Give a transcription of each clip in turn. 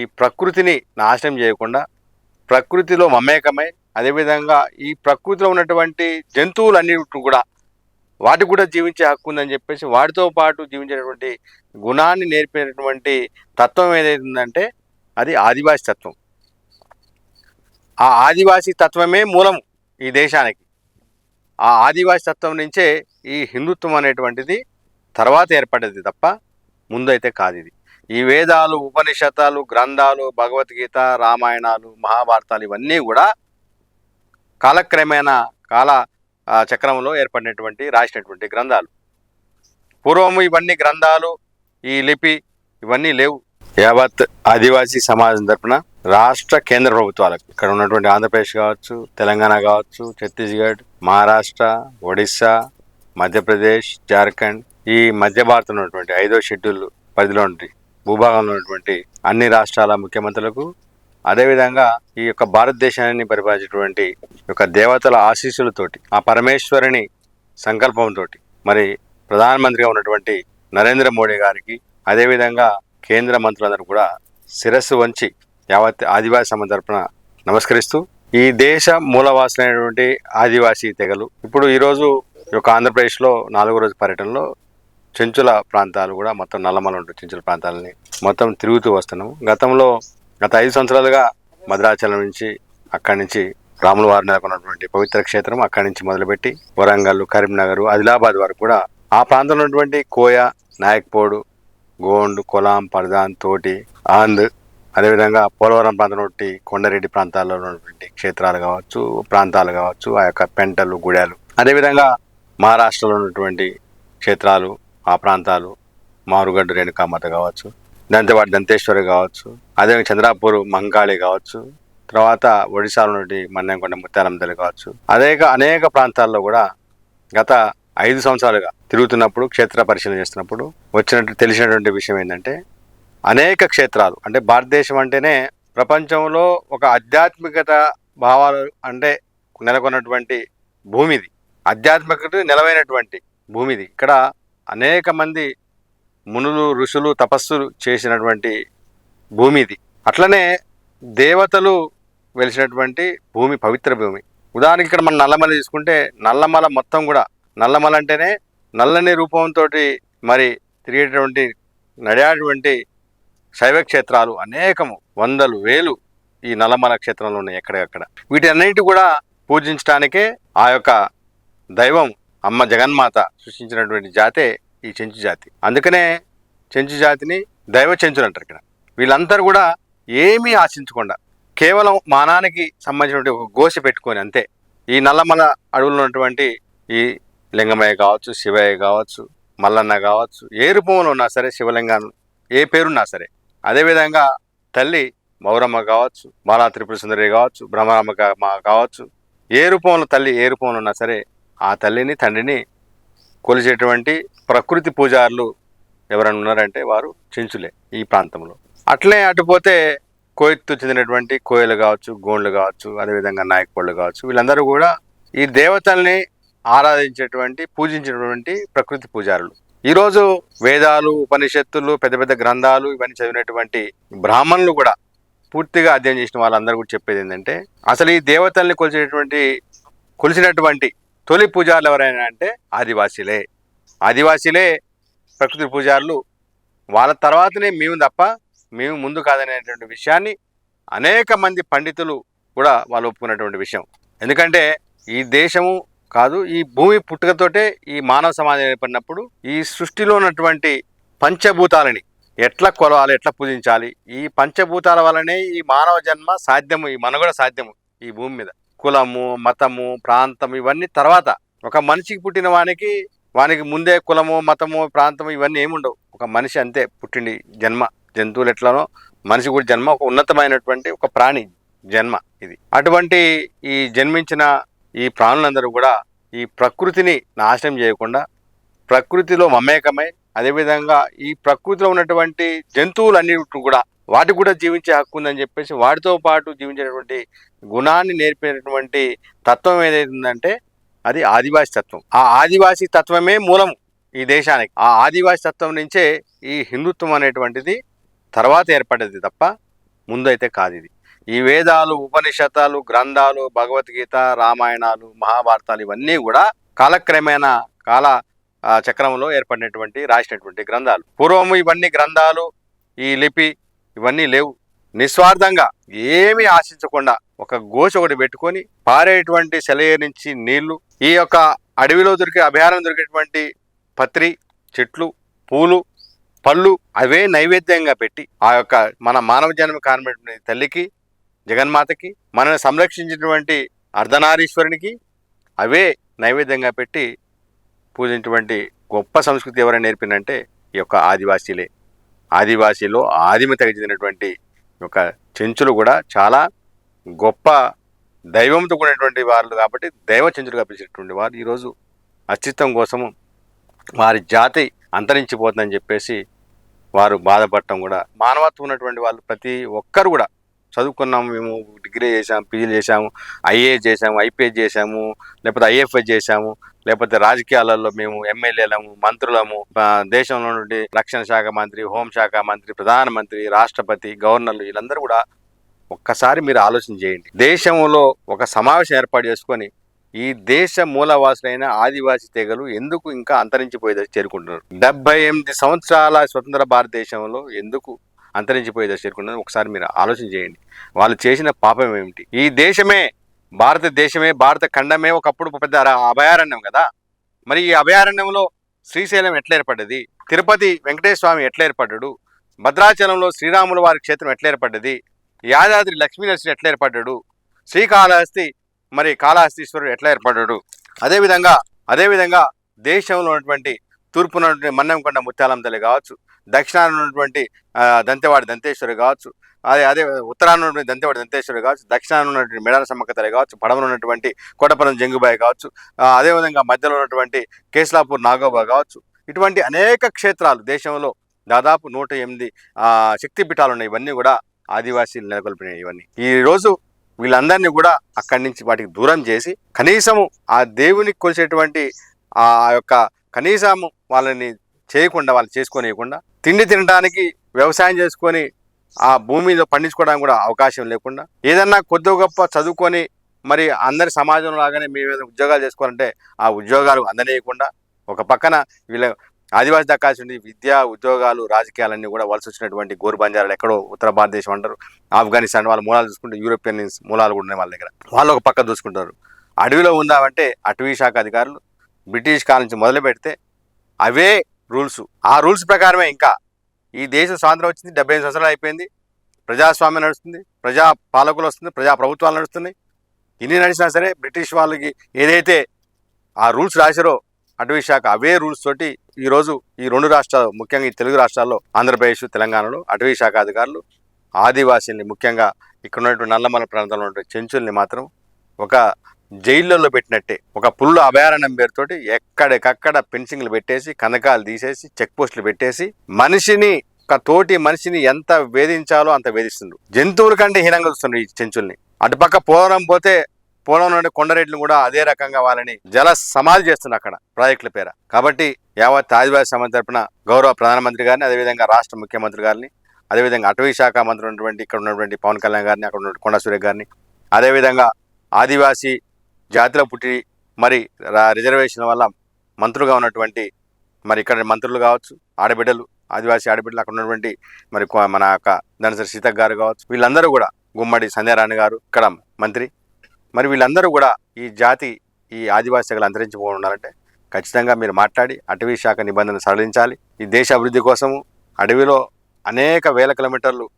ఈ ప్రకృతిని నాశనం చేయకుండా ప్రకృతిలో మమేకమై అదేవిధంగా ఈ ప్రకృతిలో ఉన్నటువంటి జంతువులన్నిటి కూడా వాటికి కూడా జీవించే హక్కు ఉందని చెప్పేసి వాటితో పాటు జీవించేటటువంటి గుణాన్ని నేర్పేటటువంటి తత్వం ఏదైతే ఉందంటే అది ఆదివాసి తత్వం. ఆ ఆదివాసి తత్వమే మూలం ఈ దేశానికి. ఆ ఆదివాసి తత్వం నుంచే ఈ హిందుత్వం అనేటువంటిది తర్వాత ఏర్పడ్డది తప్ప ముందైతే కాదు ఇది. ఈ వేదాలు ఉపనిషత్తాలు గ్రంథాలు భగవద్గీత రామాయణాలు మహాభారతాలు ఇవన్నీ కూడా కాలక్రమేణా కాల చక్రంలో ఏర్పడినటువంటి రాసినటువంటి గ్రంథాలు. పూర్వము ఇవన్నీ గ్రంథాలు ఈ లిపి ఇవన్నీ లేవు. యావత్ ఆదివాసీ సమాజం తరఫున రాష్ట్ర కేంద్ర ప్రభుత్వాలకు ఇక్కడ ఉన్నటువంటి ఆంధ్రప్రదేశ్ కావచ్చు తెలంగాణ కావచ్చు ఛత్తీస్గఢ్ మహారాష్ట్ర ఒడిస్సా మధ్యప్రదేశ్ జార్ఖండ్ ఈ మధ్య భారతంలో ఉన్నటువంటి ఐదో షెడ్యూల్ పరిధిలో భూభాగంలో ఉన్నటువంటి అన్ని రాష్ట్రాల ముఖ్యమంత్రులకు అదేవిధంగా ఈ యొక్క భారతదేశాన్ని పరిపాలించేటువంటి యొక్క దేవతల ఆశీస్సులతోటి ఆ పరమేశ్వరుని సంకల్పంతో మరి ప్రధానమంత్రిగా ఉన్నటువంటి నరేంద్ర మోడీ గారికి అదేవిధంగా కేంద్ర మంత్రులందరూ కూడా శిరస్సు వంచి యావత్ ఆదివాసీ సమాజం తరపున నమస్కరిస్తూ ఈ దేశ మూలవాసులైనటువంటి ఆదివాసీ తెగలు ఇప్పుడు ఈరోజు ఈ యొక్క ఆంధ్రప్రదేశ్లో నాలుగో రోజు పర్యటనలో చెంచుల ప్రాంతాలు కూడా మొత్తం నల్లమల ఉంటుంది చెంచుల ప్రాంతాలని మొత్తం తిరుగుతూ వస్తున్నాము గతంలో గత ఐదు సంవత్సరాలుగా మద్రాచలం నుంచి అక్కడి నుంచి రాముల వారి నెలకొన్నటువంటి పవిత్ర క్షేత్రం అక్కడి నుంచి మొదలుపెట్టి వరంగల్ కరీంనగర్ ఆదిలాబాద్ వరకు కూడా ఆ ప్రాంతంలో ఉన్నటువంటి కోయ నాయక్పోడు గోండ్ కొలాం పర్దాన్ తోటి ఆంద్ అదేవిధంగా పోలవరం ప్రాంతం నుండి కొండరెడ్డి ప్రాంతాల్లో ఉన్నటువంటి క్షేత్రాలు కావచ్చు ప్రాంతాలు కావచ్చు ఆ యొక్క పెంటలు గుడాలు అదేవిధంగా మహారాష్ట్రలో ఉన్నటువంటి క్షేత్రాలు ఆ ప్రాంతాలు మారుగడ్డ రేణుకామాత కావచ్చు దాంతోపాటు దంతేశ్వరి కావచ్చు అదేవిధంగా చంద్రాపూర్ మంగాళి కావచ్చు తర్వాత ఒడిశాలో నుండి మన్నెంకొండ ముత్యాలందరి కావచ్చు. అనేక అనేక ప్రాంతాల్లో కూడా గత ఐదు సంవత్సరాలుగా తిరుగుతున్నప్పుడు క్షేత్ర పరిశీలన చేస్తున్నప్పుడు వచ్చినట్టు తెలిసినటువంటి విషయం ఏంటంటే అనేక క్షేత్రాలు అంటే భారతదేశం అంటేనే ప్రపంచంలో ఒక ఆధ్యాత్మికత భావాలు అంటే నెలకొన్నటువంటి భూమిది. ఆధ్యాత్మికత నెలవైనటువంటి భూమిది. ఇక్కడ అనేక మంది మునులు ఋషులు తపస్సులు చేసినటువంటి భూమి ఇది అట్లనే దేవతలు వెలిసినటువంటి భూమి పవిత్ర భూమి. ఉదాహరణకి ఇక్కడ మనం నల్లమల తీసుకుంటే నల్లమల మొత్తం కూడా నల్లమల అంటేనే నల్లని రూపంతో మరి తిరిగేటువంటి నడిచేటువంటి శైవ క్షేత్రాలు అనేకము వందలు వేలు ఈ నల్లమల క్షేత్రంలో ఉన్నాయి ఎక్కడెక్కడ. వీటన్నిటి కూడా పూజించడానికే ఆ యొక్క దైవం అమ్మ జగన్మాత సృష్టించినటువంటి జాతే ఈ చెంచు జాతి. అందుకనే చెంచు జాతిని దైవ చెంచులు అంటారు ఇక్కడ. వీళ్ళందరూ కూడా ఏమీ ఆశించకుండా కేవలం మానానికి సంబంధించినటువంటి ఒక గోసి పెట్టుకొని అంతే. ఈ నల్లమల అడవుల్లో ఉన్నటువంటి ఈ లింగమయ్య కావచ్చు శివయ్య కావచ్చు మల్లన్న కావచ్చు ఏ రూపంలో ఉన్నా సరే శివలింగాన్ని ఏ పేరున్నా సరే. అదేవిధంగా తల్లి మౌరమ్మ కావచ్చు బాలా త్రిపుర సుందరి కావచ్చు బ్రహ్మరామ కావచ్చు ఏ రూపంలో తల్లి ఏ రూపంలో ఉన్నా సరే ఆ తల్లిని తండ్రిని కొలిచేటువంటి ప్రకృతి పూజారులు ఎవరైనా ఉన్నారంటే వారు చెంచులే ఈ ప్రాంతంలో. అట్లే అటుపోతే కోయత్తు చెందినటువంటి కోయలు కావచ్చు గోండ్లు కావచ్చు అదేవిధంగా నాయకుళ్ళు కావచ్చు వీళ్ళందరూ కూడా ఈ దేవతల్ని ఆరాధించేటువంటి పూజించినటువంటి ప్రకృతి పూజారులు. ఈరోజు వేదాలు ఉపనిషత్తులు పెద్ద పెద్ద గ్రంథాలు ఇవన్నీ చదివినటువంటి బ్రాహ్మణులు కూడా పూర్తిగా అధ్యయనం చేసిన వాళ్ళందరూ కూడా చెప్పేది ఏంటంటే అసలు ఈ దేవతల్ని కొలిచేటువంటి కొలిసినటువంటి తొలి పూజారులు ఎవరైనా అంటే ఆదివాసీలే. ఆదివాసీలే ప్రకృతి పూజారులు. వాళ్ళ తర్వాతనే మేము తప్ప మేము ముందు కాదనేటువంటి విషయాన్ని అనేక మంది పండితులు కూడా వాళ్ళు ఒప్పుకున్నటువంటి విషయం. ఎందుకంటే ఈ దేశము కాదు ఈ భూమి పుట్టుకతోటే ఈ మానవ సమాజం ఏర్పడినప్పుడు ఈ సృష్టిలో ఉన్నటువంటి పంచభూతాలని ఎట్లా కొలవాలి ఎట్లా పూజించాలి ఈ పంచభూతాల వల్లనే ఈ మానవ జన్మ సాధ్యము ఈ మనుగడ సాధ్యము ఈ భూమి మీద. కులము మతము ప్రాంతం ఇవన్నీ తర్వాత ఒక మనిషికి పుట్టిన వానికి వానికి ముందే కులము మతము ప్రాంతము ఇవన్నీ ఏముండవు. ఒక మనిషి అంతే పుట్టిండి జన్మ. జంతువులు ఎట్లానో మనిషి కూడా జన్మ ఒక ఉన్నతమైనటువంటి ఒక ప్రాణి జన్మ ఇది. అటువంటి ఈ జన్మించిన ఈ ప్రాణులందరూ కూడా ఈ ప్రకృతిని నాశనం చేయకుండా ప్రకృతిలో మమేకమై అదేవిధంగా ఈ ప్రకృతిలో ఉన్నటువంటి జంతువులన్నిటి కూడా వాటికి కూడా జీవించే హక్కు ఉందని చెప్పేసి వాటితో పాటు జీవించేటువంటి గుణాన్ని నేర్పినటువంటి తత్వం ఏదైతుందంటే అది ఆదివాసి తత్వం. ఆ ఆదివాసి తత్వమే మూలం ఈ దేశానికి. ఆ ఆదివాసి తత్వం నుంచే ఈ హిందుత్వం అనేటువంటిది తర్వాత ఏర్పడేది తప్ప ముందైతే కాదు ఇది ఈ వేదాలు ఉపనిషత్తాలు గ్రంథాలు భగవద్గీత రామాయణాలు మహాభారతాలు ఇవన్నీ కూడా కాలక్రమేణా కాల చక్రంలో ఏర్పడినటువంటి రాసినటువంటి గ్రంథాలు. పూర్వము ఇవన్నీ గ్రంథాలు ఈ లిపి ఇవన్నీ లేవు. నిస్వార్థంగా ఏమీ ఆశించకుండా ఒక గోచ ఒకటి పెట్టుకొని పారేటువంటి సెలయ నుంచి నీళ్ళు ఈ యొక్క అడవిలో దొరికే అభయారణ్యం దొరికేటువంటి పత్రి చెట్లు పూలు పళ్ళు అవే నైవేద్యంగా పెట్టి ఆ యొక్క మన మానవ జన్మ కారణమైనటువంటి తల్లికి జగన్మాతకి మనల్ని సంరక్షించినటువంటి అర్ధనారీశ్వరునికి అవే నైవేద్యంగా పెట్టి పూజించినటువంటి గొప్ప సంస్కృతి ఎవరైనా నేర్పినంటే ఈ యొక్క ఆదివాసీలే. ఆదివాసీలో ఆదిమ తెగ చెందినటువంటి ఒక యొక్క చెంచులు కూడా చాలా గొప్ప దైవంతో కూడినటువంటి వాళ్ళు కాబట్టి దైవ చెంచులుగా పిలిచినటువంటి వారు ఈరోజు అస్తిత్వం కోసము వారి జాతి అంతరించిపోతుందని చెప్పేసి వారు బాధపడటం కూడా మానవత్వం ఉన్నటువంటి వాళ్ళు ప్రతి ఒక్కరు కూడా చదువుకున్నాము మేము డిగ్రీ చేసాము పీజీ చేసాము ఐఏ చేసాము ఐపీఎస్ చేసాము లేకపోతే ఐఎఫ్ఐ చేసాము లేకపోతే రాజకీయాలలో మేము ఎమ్మెల్యేలము మంత్రులము దేశంలో నుండి రక్షణ శాఖ మంత్రి హోంశాఖ మంత్రి ప్రధానమంత్రి రాష్ట్రపతి గవర్నర్లు వీళ్ళందరూ కూడా ఒక్కసారి మీరు ఆలోచన చేయండి. దేశంలో ఒక సమావేశం ఏర్పాటు చేసుకొని ఈ దేశ మూలవాసులైన ఆదివాసీ తెగలు ఎందుకు ఇంకా అంతరించిపోయేది చేరుకుంటున్నారు? డెబ్బై ఎనిమిది సంవత్సరాల స్వతంత్ర భారతదేశంలో ఎందుకు అంతరించిపోయేది చేరుకుంటున్నారు ఒకసారి మీరు ఆలోచన చేయండి. వాళ్ళు చేసిన పాపం ఏమిటి? ఈ దేశమే భారతదేశమే భారత ఖండమే ఒకప్పుడు పెద్ద అభయారణ్యం కదా? మరి ఈ అభయారణ్యంలో శ్రీశైలం ఎట్లా ఏర్పడ్డది? తిరుపతి వెంకటేశ్వర స్వామి ఎట్లా ఏర్పడ్డాడు? భద్రాచలంలో శ్రీరాముల వారి క్షేత్రం ఎట్లా ఏర్పడ్డది? యాదాద్రి లక్ష్మీనరసింహ ఎట్లా ఏర్పడ్డాడు? శ్రీకాళహస్తి మరి కాళహస్తీశ్వరుడు ఎట్లా ఏర్పడ్డాడు? అదేవిధంగా అదేవిధంగా దేశంలో ఉన్నటువంటి తూర్పున మన్నంకొండ మన్నెంకొండ ముత్యాలం తల్లి కావచ్చు దక్షిణాన ఉన్నటువంటి దంతేవాడి దంతేశ్వరి కావచ్చు అదే అదే ఉత్తరాన ఉన్నటువంటి దంతేవాడి దంతేశ్వరి కావచ్చు దక్షిణాన ఉన్నటువంటి మెడాల సమ్మక్క కావచ్చు పడమన ఉన్నటువంటి కోటపురం జంగుబాయి కావచ్చు అదేవిధంగా మధ్యలో ఉన్నటువంటి కేస్లాపూర్ నాగోబా కావచ్చు ఇటువంటి అనేక క్షేత్రాలు దేశంలో దాదాపు నూట ఎనిమిది శక్తిపీఠాలు ఉన్నాయి. ఇవన్నీ కూడా ఆదివాసీలు నెలకొల్పినాయి ఇవన్నీ. ఈ రోజు వీళ్ళందరినీ కూడా అక్కడి నుంచి వాటికి దూరం చేసి కనీసము ఆ దేవునికి కొలిసేటువంటి ఆ యొక్క కనీసము వాళ్ళని చేయకుండా వాళ్ళు చేసుకోనియకుండా తిండి తినడానికి వ్యవసాయం చేసుకొని ఆ భూమి మీద పండించుకోవడానికి కూడా అవకాశం లేకుండా ఏదన్నా కొద్ది గొప్ప చదువుకొని మరి అందరి సమాజం లాగానే మేము ఏదైనా ఉద్యోగాలు చేసుకోవాలంటే ఆ ఉద్యోగాలు అందనేయకుండా ఒక పక్కన వీళ్ళ ఆదివాసి దక్కాల్సిన విద్య ఉద్యోగాలు రాజకీయాలన్నీ కూడా వలస వచ్చినటువంటి గోరు బంజారాలు ఎక్కడో ఉత్తర భారతదేశం అంటారు. ఆఫ్ఘనిస్తాన్ వాళ్ళ మూలాలు చూసుకుంటే యూరోపియన్ మూలాలు కూడా ఉన్నాయి వాళ్ళ దగ్గర. వాళ్ళు ఒక పక్క చూసుకుంటారు అడవిలో ఉందామంటే అటవీ శాఖ అధికారులు బ్రిటిష్ కాలం నుంచి మొదలు పెడితే అవే రూల్స్. ఆ రూల్స్ ప్రకారమే ఇంకా ఈ దేశం స్వాతంత్రం వచ్చింది డెబ్బై ఐదు సంవత్సరాలు అయిపోయింది. ప్రజాస్వామ్యం నడుస్తుంది ప్రజా పాలకులు వస్తుంది ప్రజా ప్రభుత్వాలు నడుస్తున్నాయి. ఇన్ని నడిచినా సరే బ్రిటిష్ వాళ్ళకి ఏదైతే ఆ రూల్స్ రాశారో అటవీ శాఖ అవే రూల్స్ తోటి ఈరోజు ఈ రెండు రాష్ట్రాలు ముఖ్యంగా ఈ తెలుగు రాష్ట్రాల్లో ఆంధ్రప్రదేశ్ తెలంగాణలో అటవీ శాఖ అధికారులు ఆదివాసీల్ని ముఖ్యంగా ఇక్కడ ఉన్నటువంటి నల్లమల ప్రాంతంలో ఉన్నటువంటి చెంచుల్ని మాత్రం ఒక జైళ్ళల్లో పెట్టినట్టే. ఒక పుల్ల అభయారణ్యం పేరుతోటి ఎక్కడికక్కడ పెన్సింగ్లు పెట్టేసి కనకాలు తీసేసి చెక్ పోస్టులు పెట్టేసి మనిషిని ఒక తోటి మనిషిని ఎంత వేధించాలో అంత వేధిస్తుండ్రు. జంతువుల కంటే హీనంగా చూస్తుండ్రు ఈ చెంచుల్ని. అటుపక్క పోలవరం పోతే పోలవరం నుండి కొండరెడ్లు కూడా అదే రకంగా వాళ్ళని జల సమాధి చేస్తున్నారు అక్కడ ప్రాజెక్టుల పేర. కాబట్టి యావత్ ఆదివాసీ సమాజం తరపున గౌరవ ప్రధానమంత్రి గారిని అదేవిధంగా రాష్ట్ర ముఖ్యమంత్రి గారిని అదేవిధంగా అటవీ శాఖ మంత్రి ఉన్నటువంటి ఇక్కడ ఉన్నటువంటి పవన్ కళ్యాణ్ గారిని అక్కడ ఉన్నటువంటి కొండా సూర్య గారిని అదేవిధంగా ఆదివాసీ జాతిలో పుట్టి మరి రా- రిజర్వేషన్ వల్ల మంత్రులుగా ఉన్నటువంటి మరి ఇక్కడ మంత్రులు కావచ్చు ఆడబిడ్డలు ఆదివాసీ ఆడబిడ్డలు అక్కడ ఉన్నటువంటి మరి కొ- మన యొక్క ధనసరి సీతక్ గారు కావచ్చు వీళ్ళందరూ కూడా గుమ్మడి సంధ్యారాణి గారు ఇక్కడ మంత్రి. మరి వీళ్ళందరూ కూడా ఈ జాతి ఈ ఆదివాసీ తెగలు అంతరించిపోకుండా ఉండాలంటే ఖచ్చితంగా మీరు మాట్లాడి అటవీ శాఖ నిబంధనలు సడలించాలి. ఈ దేశ అభివృద్ధి కోసము అడవిలో అనేక వేల కిలోమీటర్లు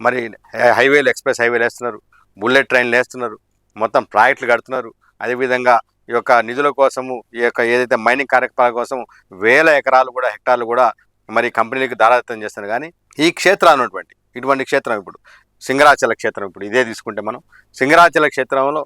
మరి హై- హైవేలు ఎక్స్ప్రెస్ హైవేలు వేస్తున్నారు. బుల్లెట్ ట్రైన్లు వేస్తున్నారు. మొత్తం ప్రాజెక్టులు కడుతున్నారు. అదేవిధంగా ఈ యొక్క నిధుల కోసము ఈ యొక్క ఏదైతే మైనింగ్ కార్యక్రమాల కోసం వేల ఎకరాలు కూడా హెక్టార్లు కూడా మరి కంపెనీలకు దారాదత్తం చేస్తున్నారు. కానీ ఈ క్షేత్రాలు ఉన్నటువంటి ఇటువంటి క్షేత్రం ఇప్పుడు సింగరాచల క్షేత్రం ఇప్పుడు ఇదే తీసుకుంటే మనం సింగరాచల క్షేత్రంలో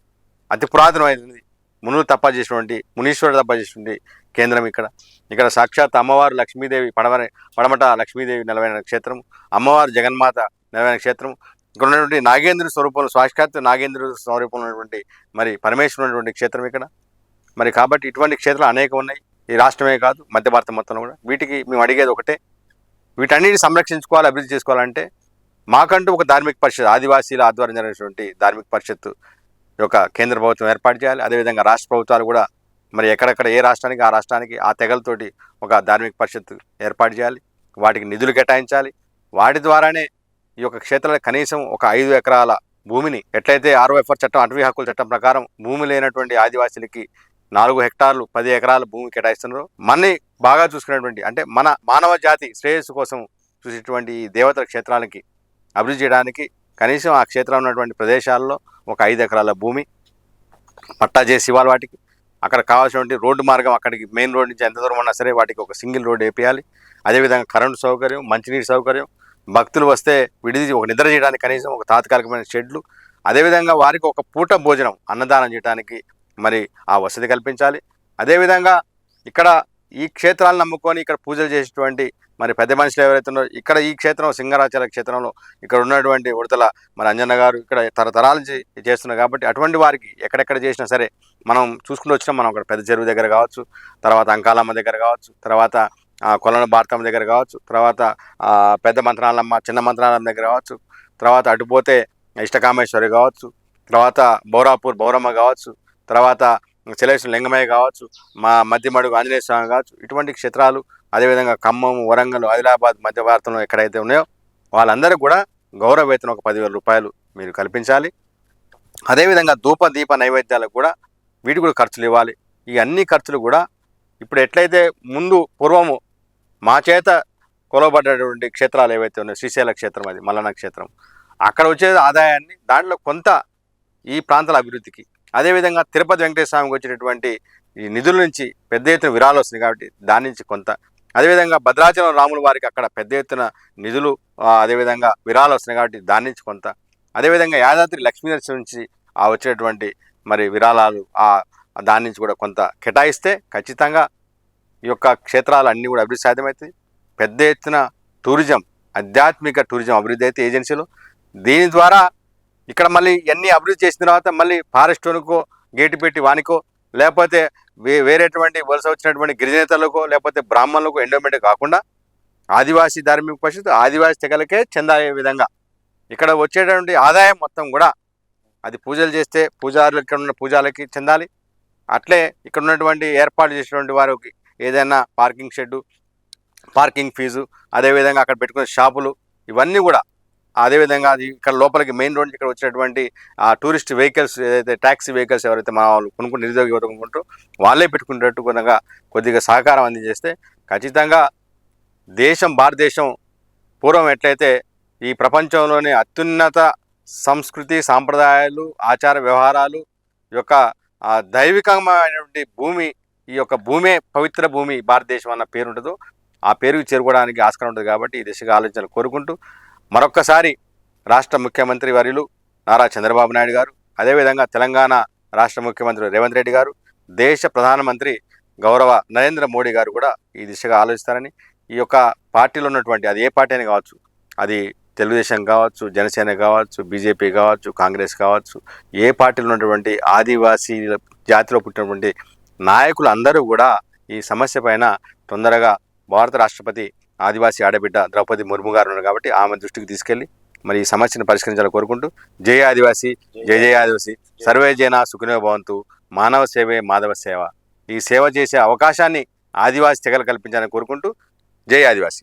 అతి పురాతనమైనది మునులు తప్ప చేసినటువంటి మునీశ్వరుడు తప్ప చేసినటువంటి కేంద్రం ఇక్కడ. ఇక్కడ సాక్షాత్ అమ్మవారు లక్ష్మీదేవి పడమర పడమట లక్ష్మీదేవి నిలవైన క్షేత్రం అమ్మవారు జగన్మాత నిలవైన క్షేత్రం ఇక్కడ ఉన్నటువంటి నాగేంద్ర స్వరూపంలో సాక్షాత్ నాగేంద్ర స్వరూపంలో ఉన్నటువంటి మరి పరమేశ్వరుడు ఉన్నటువంటి క్షేత్రం ఇక్కడ. మరి కాబట్టి ఇటువంటి క్షేత్రాలు అనేకం ఉన్నాయి. ఈ రాష్ట్రమే కాదు మధ్య భారత మొత్తంలో కూడా. వీటికి మేము అడిగేది ఒకటే. వీటన్నిటిని సంరక్షించుకోవాలి అభివృద్ధి చేసుకోవాలంటే మాకంటూ ఒక ధార్మిక పరిషత్ ఆదివాసీల ఆధ్వర్యం జరిగినటువంటి ధార్మిక పరిషత్ యొక్క కేంద్ర ప్రభుత్వం ఏర్పాటు చేయాలి. అదేవిధంగా రాష్ట్ర ప్రభుత్వాలు కూడా మరి ఎక్కడెక్కడ ఏ రాష్ట్రానికి ఆ రాష్ట్రానికి ఆ తెగలతోటి ఒక ధార్మిక పరిషత్ ఏర్పాటు చేయాలి. వాటికి నిధులు కేటాయించాలి. వాటి ద్వారానే ఈ యొక్క క్షేత్రంలో కనీసం ఒక ఐదు ఎకరాల భూమిని ఎట్లయితే ఆర్ఓఎఫ్ఆర్ చట్టం అటవీ హక్కుల చట్టం ప్రకారం భూమి లేనటువంటి ఆదివాసులకి నాలుగు హెక్టార్లు పది ఎకరాల భూమి కేటాయిస్తున్నారు. మనని బాగా చూసుకునేటువంటి అంటే మన మానవ జాతి శ్రేయస్సు కోసం చూసేటువంటి ఈ దేవతల క్షేత్రాలకి అభివృద్ధి చేయడానికి కనీసం ఆ క్షేత్రం ఉన్నటువంటి ప్రదేశాల్లో ఒక ఐదు ఎకరాల భూమి పట్టా చేసి ఇవ్వాలి వాటికి. అక్కడ కావాల్సినటువంటి రోడ్డు మార్గం అక్కడికి మెయిన్ రోడ్ నుంచి ఎంత దూరం ఉన్నా సరే వాటికి ఒక సింగిల్ రోడ్ వేపియాలి. అదేవిధంగా కరెంటు సౌకర్యం మంచినీటి సౌకర్యం భక్తులు వస్తే విడిది ఒక నిద్ర చేయడానికి కనీసం ఒక తాత్కాలికమైన షెడ్లు అదేవిధంగా వారికి ఒక పూట భోజనం అన్నదానం చేయడానికి మరి ఆ వసతి కల్పించాలి. అదేవిధంగా ఇక్కడ ఈ క్షేత్రాలను నమ్ముకొని ఇక్కడ పూజలు చేసేటువంటి మరి పెద్ద మనుషులు ఎవరైతే ఉన్నారో ఇక్కడ ఈ క్షేత్రం సింగరాచార్య క్షేత్రంలో ఇక్కడ ఉన్నటువంటి ఉడతల మరి అంజన్న గారు ఇక్కడ తరతరాల నుంచి చేస్తున్నారు కాబట్టి అటువంటి వారికి ఎక్కడెక్కడ చేసినా సరే మనం చూసుకుంటూ వచ్చినా మనం అక్కడ పెద్ద చెరువు దగ్గర కావచ్చు తర్వాత అంకాలమ్మ దగ్గర కావచ్చు తర్వాత కొలన భారతమ్మ దగ్గర కావచ్చు తర్వాత పెద్ద మంత్రాలమ్మ చిన్న మంత్రాలమ్మ దగ్గర కావచ్చు తర్వాత అటుపోతే ఇష్టకామేశ్వరి కావచ్చు తర్వాత బౌరాపూర్ బౌరమ్మ కావచ్చు తర్వాత శిలేశ్వర లింగమయ్య కావచ్చు మా మధ్యమడుగు ఆంజనేయ స్వామి కావచ్చు ఇటువంటి క్షేత్రాలు అదేవిధంగా ఖమ్మం వరంగల్ ఆదిలాబాద్ మధ్య భారతంలో ఎక్కడైతే ఉన్నాయో వాళ్ళందరికీ కూడా గౌరవ వేతనం ఒక పదివేల రూపాయలు మీరు కల్పించాలి. అదేవిధంగా ధూప దీప నైవేద్యాలకు కూడా వీటి కూడా ఖర్చులు ఇవ్వాలి. ఈ అన్ని ఖర్చులు కూడా ఇప్పుడు ఎట్లయితే ముందు పూర్వము మా చేత కొలవబడ్డటువంటి క్షేత్రాలు ఏవైతే ఉన్నాయో శ్రీశైల క్షేత్రం అది మల్లన్న క్షేత్రం. అక్కడ వచ్చే ఆదాయాన్ని దాంట్లో కొంత ఈ ప్రాంతాల అభివృద్ధికి. అదేవిధంగా తిరుపతి వెంకటేశ్వరస్వామికి వచ్చినటువంటి ఈ నిధుల నుంచి పెద్ద ఎత్తున విరాలు వస్తుంది కాబట్టి దాని నుంచి కొంత. అదేవిధంగా భద్రాచలం రాముల వారికి అక్కడ పెద్ద ఎత్తున నిధులు అదేవిధంగా విరాలు వస్తున్నాయి కాబట్టి దాని నుంచి కొంత. అదేవిధంగా యాదాద్రి లక్ష్మీ నరసింహ నుంచి ఆ వచ్చేటువంటి మరి విరాళాలు ఆ దాని నుంచి కూడా కొంత కేటాయిస్తే ఖచ్చితంగా ఈ యొక్క క్షేత్రాలు అన్నీ కూడా అభివృద్ధి సాధ్యమవుతాయి పెద్ద ఎత్తున టూరిజం ఆధ్యాత్మిక టూరిజం అభివృద్ధి అయితే ఏజెన్సీలు. దీని ద్వారా ఇక్కడ మళ్ళీ ఎన్ని అభివృద్ధి చేసిన తర్వాత మళ్ళీ ఫారెస్ట్ వనుకో గేటు పెట్టి వానికో లేకపోతే వే వేరేటువంటి వలస వచ్చినటువంటి గిరిజనేతలకో లేకపోతే బ్రాహ్మణులకు ఎండోమెంట్ కాకుండా ఆదివాసీ ధార్మిక పరిషత్ ఆదివాసీ తెగలకే చెందాయే విధంగా. ఇక్కడ వచ్చేటువంటి ఆదాయం మొత్తం కూడా అది పూజలు చేస్తే పూజారులు ఇక్కడ ఉన్న పూజాలకి చెందాలి. అట్లే ఇక్కడ ఉన్నటువంటి ఏర్పాటు చేసినటువంటి వారికి ఏదైనా పార్కింగ్ షెడ్డు పార్కింగ్ ఫీజు అదేవిధంగా అక్కడ పెట్టుకునే షాపులు ఇవన్నీ కూడా అదేవిధంగా అది ఇక్కడ లోపలికి మెయిన్ రోడ్ ఇక్కడ వచ్చినటువంటి ఆ టూరిస్ట్ వెహికల్స్ ఏదైతే ట్యాక్సీ వెహికల్స్ ఎవరైతే మా వాళ్ళు కొనుక్కుని నిరుద్యోగ యువత కొనుక్కుంటారో వాళ్ళే పెట్టుకునేటట్టు కొనగా కొద్దిగా సహకారం అందించేస్తే ఖచ్చితంగా దేశం భారతదేశం పూర్వం ఎట్లయితే ఈ ప్రపంచంలోనే అత్యున్నత సంస్కృతి సాంప్రదాయాలు ఆచార వ్యవహారాలు యొక్క దైవికమైనటువంటి భూమి ఈ యొక్క భూమే పవిత్ర భూమి భారతదేశం అన్న పేరు ఉంటుందో ఆ పేరుకి చేరుకోవడానికి ఆస్కారం ఉంటుంది కాబట్టి ఈ దిశగా ఆలోచనలు కోరుకుంటూ మరొక్కసారి రాష్ట్ర ముఖ్యమంత్రి వర్యులు నారా చంద్రబాబు నాయుడు గారు అదేవిధంగా తెలంగాణ రాష్ట్ర ముఖ్యమంత్రి రేవంత్ రెడ్డి గారు దేశ ప్రధానమంత్రి గౌరవ నరేంద్ర మోడీ గారు కూడా ఈ దిశగా ఆలోచిస్తారని ఈ యొక్క పార్టీలో ఉన్నటువంటి అది ఏ పార్టీ అయినా కావచ్చు అది తెలుగుదేశం కావచ్చు జనసేన కావచ్చు బీజేపీ కావచ్చు కాంగ్రెస్ కావచ్చు ఏ పార్టీలో ఉన్నటువంటి ఆదివాసీ జాతిలో పుట్టినటువంటి నాయకులు అందరూ కూడా ఈ సమస్య పైన తొందరగా భారత రాష్ట్రపతి ఆదివాసీ ఆడబిడ్డ ద్రౌపది ముర్ము గారు ఉన్నారు కాబట్టి ఆమె దృష్టికి తీసుకెళ్ళి మరి ఈ సమస్యను పరిష్కరించాలని కోరుకుంటూ జై ఆదివాసి జై జయ ఆదివాసి. సర్వే జన సుఖినో భవంతు. మానవ సేవే మాధవ సేవ. ఈ సేవ చేసే అవకాశాన్ని ఆదివాసీ తెగలు కల్పించాలని కోరుకుంటూ జై ఆదివాసి.